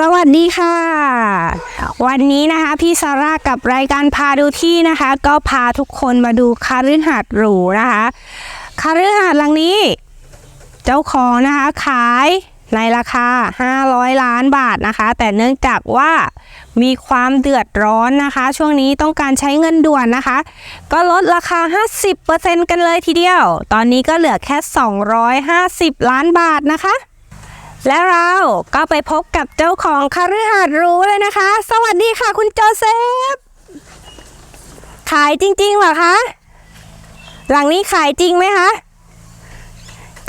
สวัสดีค่ะ วันนี้นะคะพี่ซาร่ากับรายการพาดูที่นะคะ ก็พาทุกคนมาดูคาฤหาสน์หรูนะคะคาฤหาสน์หลังนี้ เจ้าของนะคะขายในราคา 500 ล้านบาทนะคะ แต่เนื่องจากว่ามีความเดือดร้อนนะคะ ช่วงนี้ต้องการใช้เงินด่วนนะคะ ก็ลดราคา 50%กันเลยทีเดียว ตอนนี้ก็เหลือแค่ 250 ล้านบาทนะคะ และเราก็ไปพบกับเจ้าของคฤหาสน์หรู้เลยนะคะ สวัสดีค่ะคุณโจเซฟ ขายจริงๆเหรอคะ หลังนี้ขายจริงไหมคะ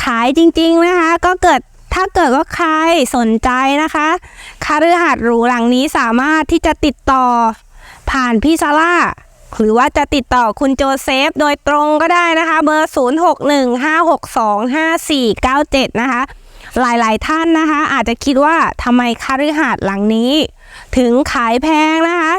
ขายจริงๆนะคะ ก็เกิดถ้าเกิดว่าใครสนใจนะคะคฤหาสน์หรูหลังนี้สามารถที่จะติดต่อผ่านพี่ซาร่าหรือว่าจะติดต่อคุณโจเซฟโดยตรงก็ได้นะคะ เบอร์ 0615625497 นะคะ หลายๆท่านนะคะ อาจจะคิดว่าทำไมคฤหาสน์หลังนี้ ถึงขายแพงนะคะ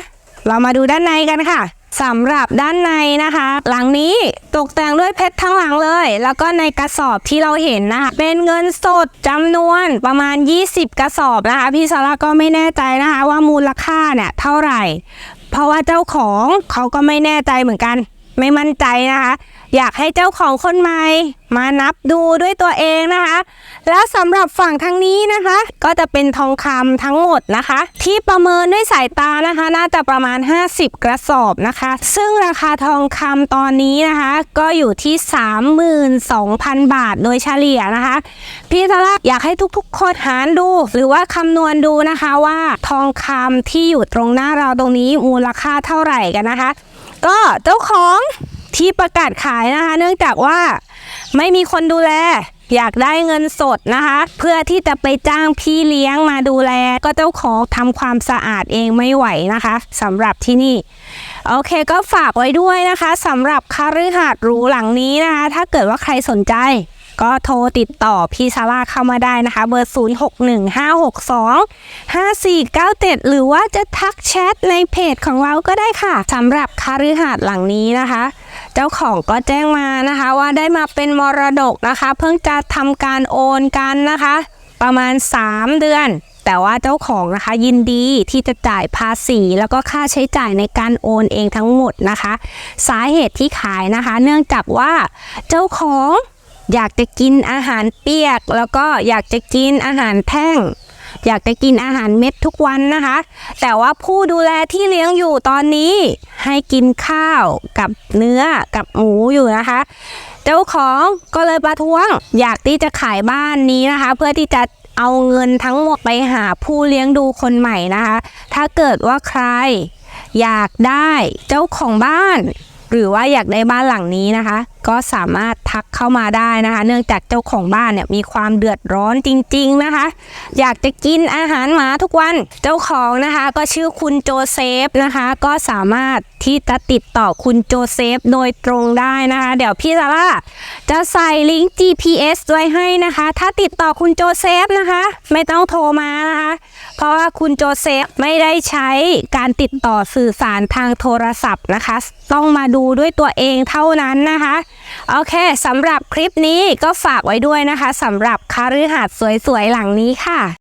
เรามาดูด้านในกันค่ะสำหรับด้านในนะคะ หลังนี้ตกแต่งด้วยเพชรทั้งหลังเลย แล้วก็ในกระสอบที่เราเห็นนะคะเป็นเงินสดจำนวนประมาณ 20 กระสอบนะคะ พี่ซาร่าก็ไม่แน่ใจนะคะ ว่ามูลค่าเนี่ยเท่าไหร่ เพราะว่าเจ้าของเขาก็ไม่แน่ใจเหมือนกัน ไม่มั่นใจนะคะ อยากให้เจ้าของคนใหม่มานับดูด้วยตัวเองนะคะ แล้วสำหรับฝั่งทางนี้นะคะ ก็จะเป็นทองคำทั้งหมดนะคะ ที่ประเมินด้วยสายตานะคะ น่าจะประมาณ 50 กระสอบนะคะ ซึ่งราคาทองคำตอนนี้นะคะ ก็อยู่ที่ 32,000 บาทโดยเฉลี่ยนะคะ พี่ตลาอยากให้ทุกๆคนหารดู หรือว่าคำนวณดูนะคะว่าทองคำที่อยู่ตรงหน้าเราตรงนี้มูลค่าเท่าไหร่กันนะคะ ก็เจ้าของ ที่ประกาศขายนะคะ เนื่องจากว่าไม่มีคนดูแล อยากได้เงินสดนะคะ เพื่อที่จะไปจ้างพี่เลี้ยงมาดูแล ก็เจ้าของทำความสะอาดเองไม่ไหวนะคะสำหรับที่นี่ โอเคก็ฝากไว้ด้วยนะคะสำหรับคฤหาสน์หรูหลังนี้นะคะ ถ้าเกิดว่าใครสนใจก็โทรติดต่อพี่ซาร่าเข้ามาได้นะคะ เบอร์ 0615625497 หรือว่าจะทักแชทในเพจของเราก็ได้ค่ะสำหรับคฤหาสน์หลังนี้นะคะ เจ้าของก็แจ้งมานะคะ ว่าได้มาเป็นมรดกนะคะ เพิ่งจะทำการโอนกันนะคะ ประมาณ 3 เดือน แต่ว่าเจ้าของนะคะยินดีที่จะจ่ายภาษี แล้วก็ค่าใช้จ่ายในการโอนเองทั้งหมดนะคะ สาเหตุที่ขายนะคะ เนื่องจากว่าเจ้าของอยากจะกินอาหารเปียก แล้วก็อยากจะกินอาหารแท่ง อยากจะกินอาหารเม็ดทุกวันนะคะ แต่ว่าผู้ดูแลที่เลี้ยงอยู่ตอนนี้ ให้กินข้าวกับเนื้อกับหมูอยู่นะคะ เจ้าของก็เลยประท้วง อยากที่จะขายบ้านนี้นะคะ เพื่อที่จะเอาเงินทั้งหมดไปหาผู้เลี้ยงดูคนใหม่นะคะ ถ้าเกิดว่าใครอยากได้เจ้าของบ้าน หรือว่าอยากได้บ้านหลังนี้นะคะ ก็สามารถทักเข้ามาได้นะคะ เนื่องจากเจ้าของบ้านเนี่ยมีความเดือดร้อนจริง ๆนะคะ อยากจะกินอาหารหมาทุกวันเจ้าของนะคะ ก็ชื่อคุณโจเซฟนะคะ ก็สามารถที่จะติดต่อคุณโจเซฟโดยตรงได้นะคะ เดี๋ยวพี่ซาร่าจะใส่ลิงก์ GPS ไว้ให้นะคะ ถ้าติดต่อคุณโจเซฟนะคะ ไม่ต้องโทรมานะคะ เพราะว่าคุณโจเซฟไม่ได้ใช้การติดต่อสื่อสารทางโทรศัพท์นะคะ ต้องมาดูด้วยตัวเองเท่านั้นนะคะ โอเคสำหรับคลิปนี้ก็ฝากไว้ด้วยนะคะสำหรับคฤหาดสวยๆหลังนี้ค่ะ